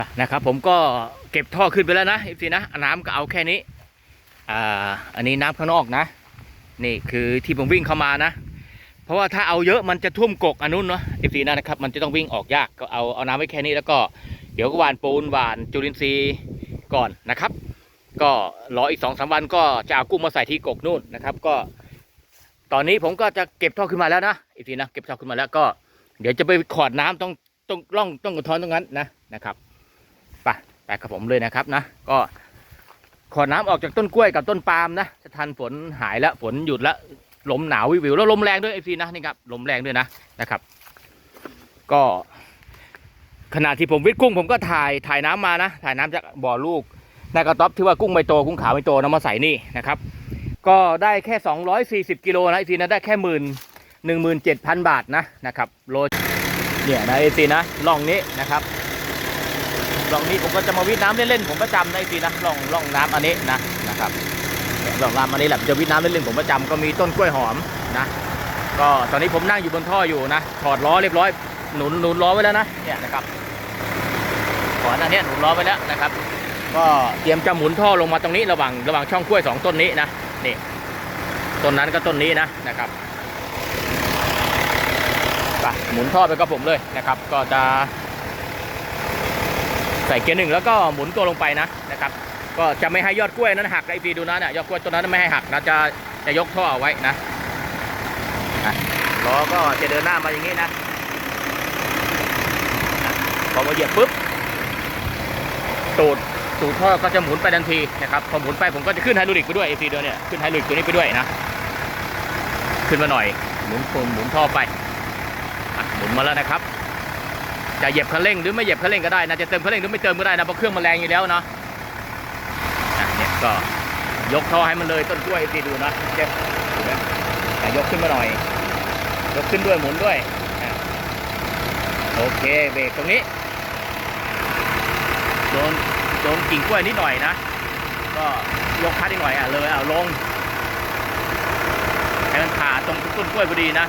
นะนะครับผมก็เก็บท่อขึ้นไปแล้วนะเอฟซีนะน้ำก็เอาแค่นี้อ่าอันนี้น้ำข้างนอกนะ นี่คือที่ผมวิ่งเข้ามานะ เพราะว่าถ้าเอาเยอะมันจะท่วมกกอันนู้นเนาะเอฟซีนะครับมันจะต้องวิ่งออกยากก็เอาเอาน้ำไว้แค่นี้แล้วก็เดี๋ยวก็หวานปูนหวานจุลินทรีย์ก่อนนะครับ ก็รออีกสองสามวันก็จะเอากุ้งมาใส่ที่กกนู่นนะครับ ก็ ตอนนี้ผมก็จะเก็บท่อขึ้นมาแล้วนะอีกทีนะเก็บท่อขึ้นมาแล้วก็ เดี๋ยวจะไปขอดน้ำต้องต้องร่องต้องกระท้อนตรงนั้นนะนะครับ ไปไปกับผมเลยนะครับนะก็ขอน้ำออกจากต้นกล้วยกับต้นปาล์มนะจะทันฝนหายแล้วฝนหยุดแล้วลมหนาววิววิวแล้วลมแรงด้วยไอซีนะนี่ครับลมแรงด้วยนะนะครับ ก็ขณะที่ผมวิทย์กุ้งผมก็ถ่ายถ่ายน้ำมานะถ่ายน้ำจากบ่อลูกในกระต๊อบที่ว่ากุ้งไม่โตกุ้งขาวไม่โตนำมาใส่นี่นะครับ ก็ได้แค่ 240กิโลนะไอซีนะได้แค่หมื่นหนึ่งหมื่นเจ็ดพันบาทนะนะครับโลเนี่ยนะไอซีนะล่องนี้นะครับ ล่องนี้ผมก็จะมาวิทน้ำเล่นๆผมประจำนะไอซีนะล่องล่องน้ำอันนี้นะนะครับเนี่ยล่องน้ำอันนี้แหละจะวิทน้ำเล่นๆผมประจำก็มีต้นกล้วยหอมนะ ก็ตอนนี้ผมนั่งอยู่บนท่ออยู่นะถอดล้อเรียบร้อยหนุนหนุนล้อไว้แล้วนะเนี่ยนะครับขอนอันเนี้หนุนล้อไว้แล้วนะครับ ก็เตรียมจะหมุนท่อลงมาตรงนี้ระหว่างระหว่างช่องกล้วยสองต้นนี้นะนี่ต้นนั้นก็ต้นนี้นะนะครับไปหมุนท่อไปกับผมเลยนะครับ ก็จะ ใส่เกียร์หนึ่งแล้วก็หมุนตัวลงไปนะนะครับก็จะไม่ให้ยอดกล้วยนั้นหักไอพีดูนะเนี่ยยอดกล้วยต้นนั้นไม่ให้หักนะจะจะยกท่อเอาไว้นะล้อก็จะเดินหน้ามาอย่างนี้นะพอมาเหยียบปุ๊บตูดสูตรท่อก็จะหมุนไปทันทีนะครับพอหมุนไปผมก็จะขึ้นไฮดรอลิกไปด้วยเอซีเดียวเนี่ยขึ้นไฮดรอลิกตัวนี้ไปด้วยนะขึ้นมาหน่อยหมุนหมุนท่อไปหมุนมาแล้วนะครับ จะเหยียบคันเร่งหรือไม่เหยียบคันเร่งก็ได้นะจะเติมคันเร่งหรือไม่เติมก็ได้นะเพราะเครื่องมันแรงอยู่แล้วเนาะเนี่ยก็ยกท่อให้มันเลยต้นกล้วยเอซีดูนะเจ็บดูนะยกขึ้นมาหน่อย ยกขึ้นด้วยหมุนด้วยโอเคเบรกตรงนี้โดนโดนกิ่งกล้วยนิดหน่อยนะ ก็ยกคัดนิดหน่อยอะเลยเอาลงให้มันผ่าตรงต้นกล้วยพอดีนะ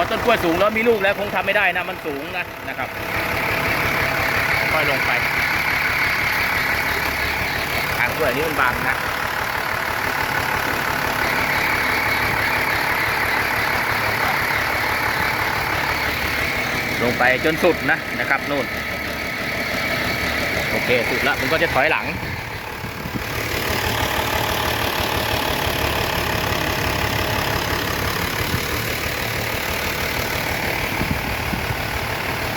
อต้นกล้วยสูงแล้วมีลูกแล้วคงทำไม่ได้นะมันสูงนะนะครับ ค่อยลงไปทางกล้วยนี้มันบางนะลงไปจนสุดนะนะครับนู่นโอเคสุดละผมก็จะถอยหลัง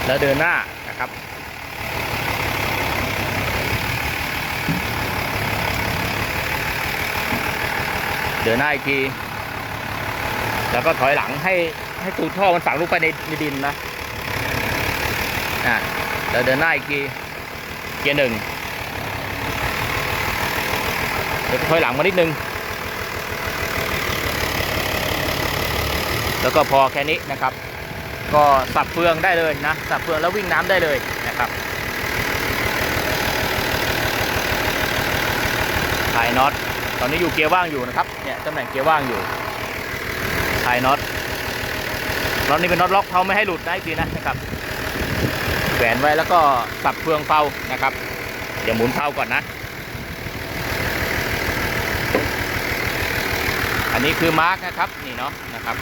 แล้วเดินหน้านะครับ เดินหน้าอีกทีแล้วก็ถอยหลังให้ให้ตูดท่อมันฝังลงไปในในดินนะอะแล้วเดินหน้าอีกทีเกียร์หนึ่งเดี๋ยวถอยหลังมานิดนึง แล้วก็พอแค่นี้นะครับ ก็สับเฟืองได้เลยนะ สับเฟืองแล้ววิ่งน้ำได้เลยนะครับถ่ายน็อต ตอนนี้อยู่เกียร์ว่างอยู่นะครับ เนี่ยตำแหน่งเกียร์ว่างอยู่ถ่ายน็อต น็อตนี้เป็นน็อตล็อกเขาไม่ให้หลุดนะอีกทีนะนะครับ แขวนไว้แล้วก็สับเฟืองเป่านะครับ เดี๋ยวหมุนเป่าก่อนนะ อันนี้คือมาร์กนะครับ นี่เนาะนะครับ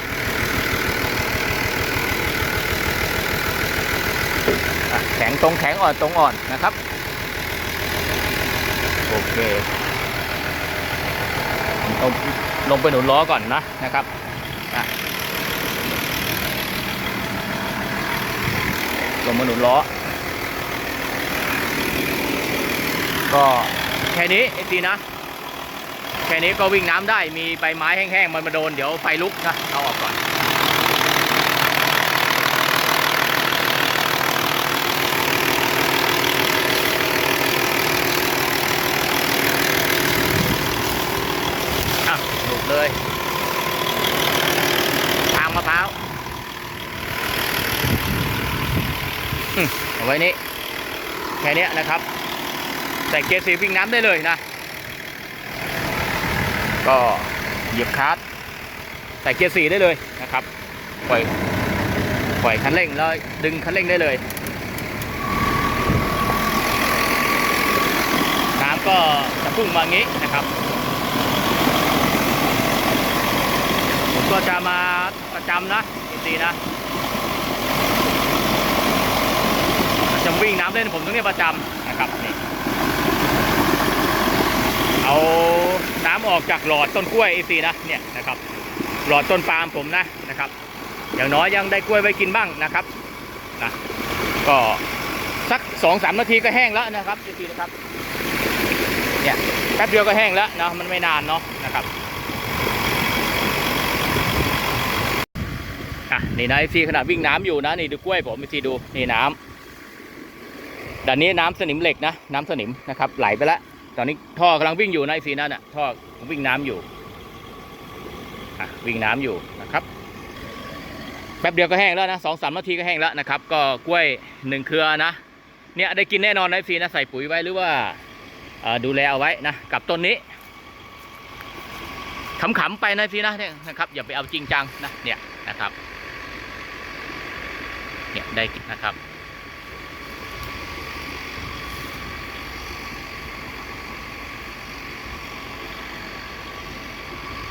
อะแข็งตรงแข็งอ่อนตรงอ่อนนะครับ โอเคลงลงไปหนุนล้อก่อนนะนะครับลงมาหนุนล้อ ก็แค่นี้เอซีนะ แค่นี้ก็วิ่งน้ำได้มีใบไม้แห้งๆ มันมาโดนเดี๋ยวไฟลุกนะ เอาออกก่อน อะหลุด เลย ทางมะพร้าวอืมเอาไว้นี้แค่นี้นะครับ ใส่เกียร์สีวิ่งน้ำได้เลยนะ ก็เหยียบคลัตช์ใส่เกียร์สีได้เลยนะครับปล่อยปล่อยคันเร่งแล้วดึงคันเร่งได้เลยพุ่งมางี้นะครับ ผม ก็จะมาประจำนะจริงๆนะจะวิ่งน้ำเล่นผมตรงนี้ประจำนะครับนี่เอาน้ำออกจากหลอดต้นกล้วยเอซีนะเนี่ยนะครับ หลอดต้นปาล์มผมนะนะครับ อย่างน้อยยังได้กล้วยไว้กินบ้างนะครับนะก็สักสองสามนาทีก็แห้งแล้วนะครับเอซีนะครับเนี่ยแป๊บเดียวก็แห้งแล้วนะมันไม่นานเนาะนะครับ อะนี่นะซีขณะวิ่งน้ำอยู่นะนี่ดูกล้วยผมซีดูนี่น้ำด้านนี้น้ำสนิมเหล็กนะน้ำสนิมนะครับ ไหลไปแล้วตอนนี้ท่อกำลังวิ่งอยู่นะซีนั่นน่ะท่อวิ่งน้ำอยู่อะวิ่งน้ำอยู่นะครับแป๊บเดียวก็แห้งแล้วนะสองสามนาทีก็แห้งแล้วนะครับ ก็กล้วยหนึ่งเครือนะ เนี่ยได้กินแน่นอนนะซีนะใส่ปุ๋ยไว้หรือว่าดูแลเอาไว้นะกับต้นนี้ขำๆไปนะซีนะเนี่ยนะครับอย่าไปเอาจริงจังนะเนี่ยนะครับ เนี่ยได้กินนะครับ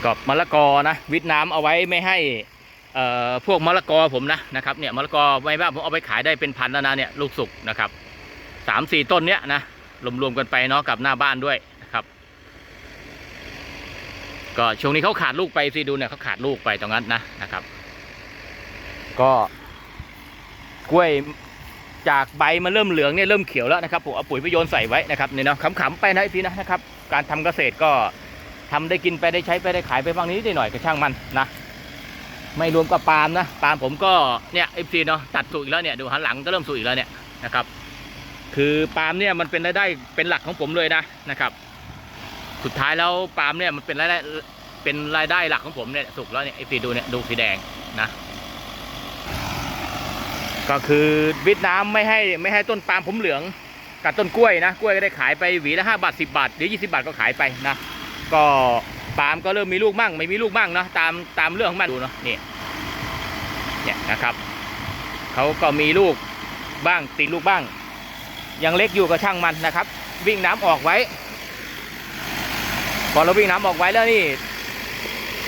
กับมะละกอนะ วิทน้ำเอาไว้ไม่ให้พวกมะละกอผมนะนะครับเนี่ยมะละกอไว้บ้าผมเอาไปขายได้เป็นพันแล้วนะเนี่ยลูกสุกนะครับสามสี่ต้นเนี้ยนะรวมๆกันไปเนาะกับหน้าบ้านด้วยนะครับ ก็ช่วงนี้เขาขาดลูกไปสิดูเนี่ยเขาขาดลูกไปตรงนั้นนะนะครับ ก็ กล้วยจากใบมันเริ่มเหลืองเนี่ยเริ่มเขียวแล้วนะครับผมเอาปุ๋ยไปโยนใส่ไว้นะครับเนี่ยเนาะขำๆไปนะพี่นะนะครับ การทำเกษตรก็ทำได้กินไปได้ใช้ไปได้ขายไปบ้างนิดหน่อยก็ช่างมันนะ ไม่รวมกับปาล์มนะปาล์มผมก็เนี่ยเอฟซีเนาะตัดสูอีกแล้วเนี่ยดูหันหลังก็เริ่มสูอีกแล้วเนี่ยนะครับ คือปาล์มเนี่ยมันเป็นรายได้เป็นหลักของผมเลยนะนะครับ สุดท้ายแล้วปาล์มเนี่ยมันเป็นรายได้เป็นรายได้หลักของผมเนี่ยสุกแล้วเนี่ยเอฟซีดูเนี่ยดูสีแดงนะ ก็คือวิทย์น้ำไม่ให้ไม่ให้ต้นปาล์มผมเหลืองกับต้นกล้วยนะกล้วยก็ได้ขายไปหวีละห้าบาทสิบาทหรือยี่สิบาทก็ขายไปนะก็ปาล์มก็เริ่มมีลูกมั่งไม่มีลูกมั่งเนาะตามตามเรื่องของมันดูเนาะนี่เนี่ยนะครับเขาก็มีลูกบ้างติดลูกบ้างยังเล็กอยู่ก็ช่างมันนะครับ วิ่งน้ำออกไว้พอเราวิ่งน้ำออกไว้แล้วนี่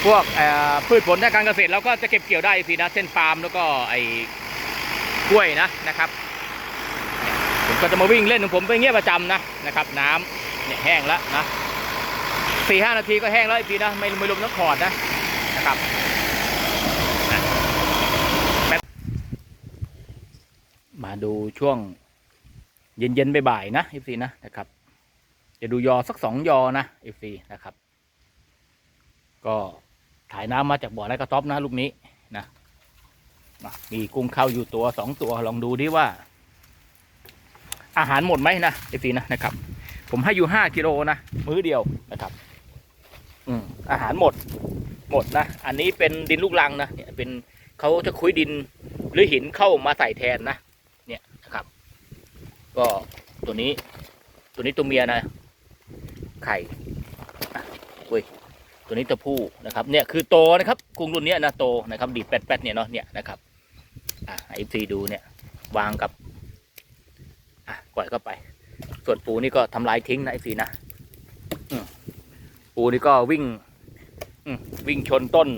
พวกพืชผลทางการเกษตรเราก็จะเก็บเกี่ยวได้สินะเส้นปาล์มแล้วก็ไอ กล้วยนะนะครับผมก็จะมาวิ่งเล่นของผมไปเงี้ยประจำนะนะครับ น้ำเนี่ยแห้งแล้วนะสี่ห้านาทีก็แห้งแล้วอีกทีนะไม่ไม่ลมน้ำขอดนะนะครับมาดูช่วงเย็นๆบ่ายๆนะเอฟซีนะนะครับ จะดูยอสักสองยอนะเอฟซีนะครับ ก็ถ่ายน้ำมาจากบ่อไรกระต๊อบนะลูกนี้นะ นะมีกุ้งเข้าอยู่ตัวสองตัวลองดูดิว่า อาหารหมดไหมนะไอซีนะนะครับ ผมให้อยู่ห้ากิโลนะมื้อเดียวนะครับ อืมอาหารหมด หมดนะอันนี้เป็นดินลูกรังนะเนี่ยเป็นเขาจะคุยดินหรือหินเข้ามาใส่แทนนะเนี่ยนะครับ ก็ตัวนี้ ตัวนี้ตัวเมียนะ ไข่อุ้ยตัวนี้ตัวผู้นะครับ เนี่ยคือโตนะครับ กุ้งรุ่นนี้นะโตนะครับ ดีแปดแปดเนี่ยเนาะเนี่ยนะครับ อะไอซีดูเนี่ยวางกับอะปล่อยเข้าไป ส่วนปูนี่ก็ทำลายทิ้งนะไอซีนะปูนี่ก็วิ่งวิ่งชนต้น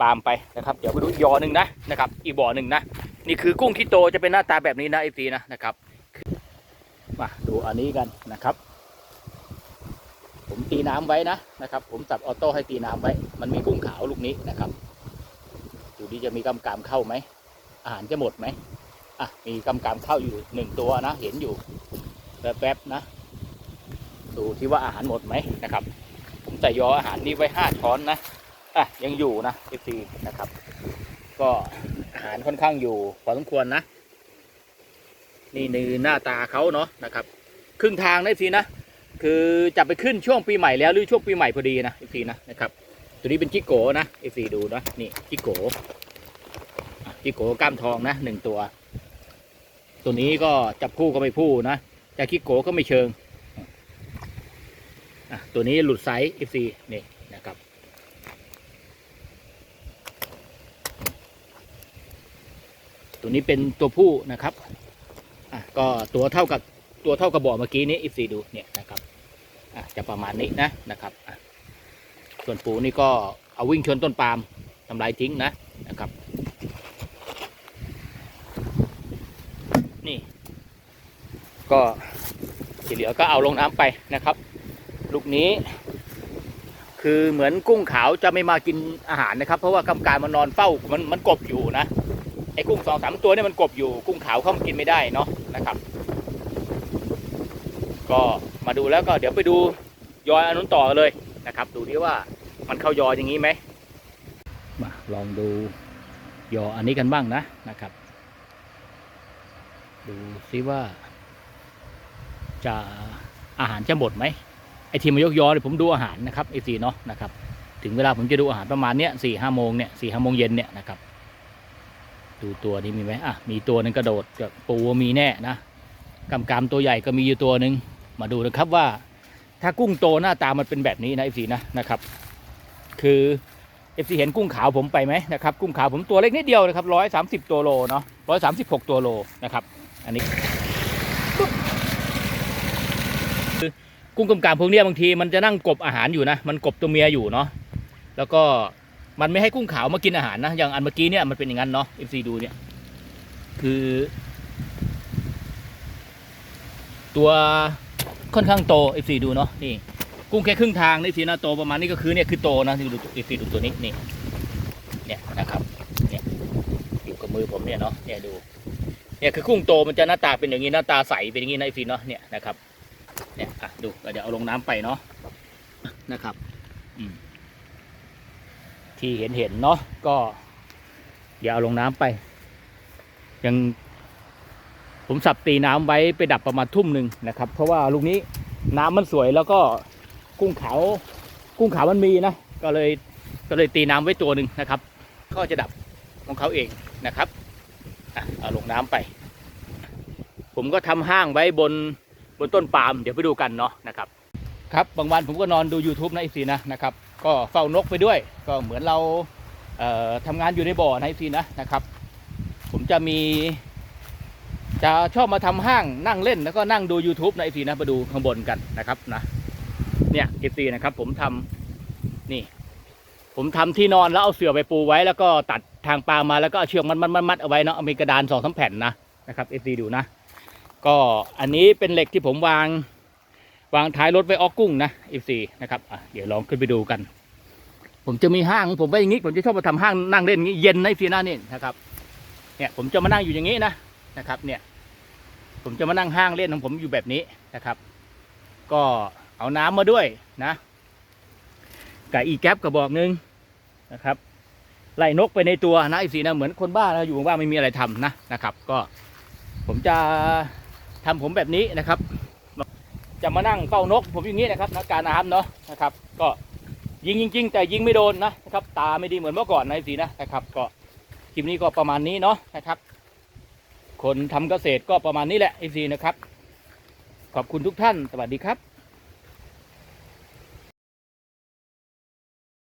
ปาล์มไปนะครับ เดี๋ยวไปดูยอหนึ่งนะนะครับ อีกบ่อหนึ่งนะนี่คือกุ้งที่โตจะเป็นหน้าตาแบบนี้นะไอซีนะนะครับมาดูอันนี้กันนะครับ ผมตีน้ำไว้นะนะครับ ผมสับออโต้ให้ตีน้ำไว้ มันมีกุ้งขาวลูกนี้นะครับ ดูดีจะมีกำกามเข้าไหม อาหารจะหมดไหมอะมีกำกามเข้าอยู่หนึ่งตัวนะ เห็นอยู่แป๊บๆนะดูที่ว่าอาหารหมดไหมนะครับผมใส่ยออาหารนี้ไว้ห้าช้อนนะอะยังอยู่นะเอฟซีนะครับ ก็อาหารค่อนข้างอยู่พอสมควรนะ นี่นือหน้าตาเขาเนาะนะครับ ครึ่งทางนะเอฟซีนะคือจะไปขึ้นช่วงปีใหม่แล้วหรือช่วงปีใหม่พอดีนะเอฟซีนะนะครับตัวนี้เป็นจิโกนะเอฟซีดูนะนี่จิโก จิโกกล้ามทองนะหนึ่งตัว ตัวนี้ก็จับคู่ก็ไม่พูนะจะคิโกก็ไม่เชิงตัวนี้หลุดไซส์ FC นี่นะครับ ตัวนี้เป็นตัวผู้นะครับอะก็ตัวเท่ากับตัวเท่ากับบ่อเมื่อกี้นี้ FC ดูเนี่ยนะครับอะอะจะประมาณนี้นะนะครับอะส่วนปูนี่ก็เอาวิ่งชนต้นปาล์มทำลายทิ้งนะนะครับ นี่ ก็ที่เหลือก็เอาลงน้ำไปนะครับ ลูกนี้คือเหมือนกุ้งขาวจะไม่มากินอาหารนะครับ เพราะว่ากำการมันนอนเฝ้ามันมันกบอยู่นะไอ้กุ้งสองสามตัวเนี่ยมันกบอยู่ กุ้งขาวเข้ามากินไม่ได้เนาะนะครับ ก็มาดูแล้วก็เดี๋ยวไปดูยอยอันนู้นต่อเลยนะครับ ดูดิว่ามันเข้ายออย่างนี้ไหมมาลองดูยออันนี้กันบ้างนะนะครับ ดูซิว่า จะอาหารจะหมดไหมไอทีมมายกยอเนี่ยผมดูอาหารนะครับไอซีเนาะนะครับ ถึงเวลาผมจะดูอาหารประมาณเนี้ยสี่ห้าโมงเนี่ยสี่ห้าโมงเย็นเนี่ยนะครับ ดูตัวนี้มีไหมอะมีตัวหนึงกระโดดกับปูมีแน่นะกำกามตัวใหญ่ก็มีอยู่ตัวหนึ่งมาดูนะครับว่า ถ้ากุ้งโตหน้าตามันเป็นแบบนี้นะเอซีนะนะครับคือเอฟซีเห็นกุ้งขาวผมไปไหมนะครับกุ้งขาวผมตัวเล็กนิดเดียวนะครับร้อยสามสิบตัวโลเนาะร้อยสามสิบหกตัวโลนะครับอันนี้ กุ้งกำกามพวกนี้บางทีมันจะนั่งกบอาหารอยู่นะ มันกบตัวเมียอยู่เนาะแล้วก็มันไม่ให้กุ้งขาวมากินอาหารนะอย่างอันเมื่อกี้เนี่ยมันเป็นอย่างนั้นเนาะ FC ดูเนี่ยคือ ตัวค่อนข้างโต FC ดูเนาะนี่กุ้งแค่ครึ่งทางนี่สินะโตประมาณนี้ก็คือเนี่ยคือโตนะที่ดู FC ดูตัวนี้นี่เนี่ยนะครับเนี่ยอยู่กับมือผมเนี่ยเนาะเนี่ยดูเนี่ยคือกุ้งโตมันจะหน้าตาเป็นอย่างนี้หน้าตาใสเป็นอย่างนี้นะ FC เนาะเนี่ยนะครับ เนี่ยอะดูเดี๋ยวเอาลงน้ำไปเนาะนะครับอที่เห็นเห็นเนาะก็อย่าเอาลงน้ำไป ยัง ผมสับตีน้ำไว้ไปดับประมาณทุ่มหนึ่งนะครับ เพราะว่าลูกนี้น้ำมันสวยแล้วก็กุ้งขาวกุ้งขาวมันมีนะก็เลยก็เลยตีน้ำไว้ตัวหนึ่งนะครับ ก็จะดับของเขาเองนะครับอะเอาลงน้ำไป ผมก็ทำห้างไว้บน บนต้นปาล์มเดี๋ยวไปดูกันเนาะนะครับครับบางวันผมก็นอนดู YouTube นะไอซีนะนะครับก็เฝ้านกไปด้วย ก็เหมือนเราเทำงานอยู่ในบ่อนะไอซีนะนะครับ ผมจะมี จะชอบมาทำห้างนั่งเล่นแล้วก็นั่งดู YouTube นะไอซีนะมาดูข้างบนกันนะครับนะเนี่ยไอซีนะครับผมทำนี่ ผมทำที่นอนแล้วเอาเสื่อไปปูไว้แล้วก็ตัดทางปลามาแล้วก็เอาเชือกมัดมัดมัดเอาไว้เนาะมีกระดานสองสามแผ่นนะนะครับเอซีดูนะ ก็อันนี้เป็นเหล็กที่ผมวาง วางท้ายรถไว้ออกกุ้งนะ F4 นะครับเดี๋ยวลองขึ้นไปดูกัน ผมจะมีห้างผมไว้อย่างนี้ผมจะชอบมาทำห้างนั่งเล่นอย่างนี้เย็นในฟีน่านี่นะครับเนี่ยผมจะมานั่งอยู่อย่างนี้นะนะครับเนี่ยผมจะมานั่งห้างเล่นของผมอยู่แบบนี้นะครับ ก็เอาน้ำมาด้วยนะกับอีแก๊ปกระบอกหนึงนะครับไล่นกไปในตัวนะไอ้สีนะเหมือนคนบ้านะอยู่ว่างไม่มีอะไรทำนะนะครับ ก็ผมจะ ทำผมแบบนี้นะครับ จะมานั่งเฝ้านก ผมอย่างนี้นะครับนะการน้ำเนาะนะครับ ก็ยิงจริงๆแต่ยิงไม่โดนนะนะครับ ตาไม่ดีเหมือนเมื่อก่อนนะไอ้สีนะนะครับ ก็คลิปนี้ก็ประมาณนี้เนาะนะครับ คนทำเกษตรก็ประมาณนี้แหละไอ้สีนะครับ ขอบคุณทุกท่าน สวัสดีครับ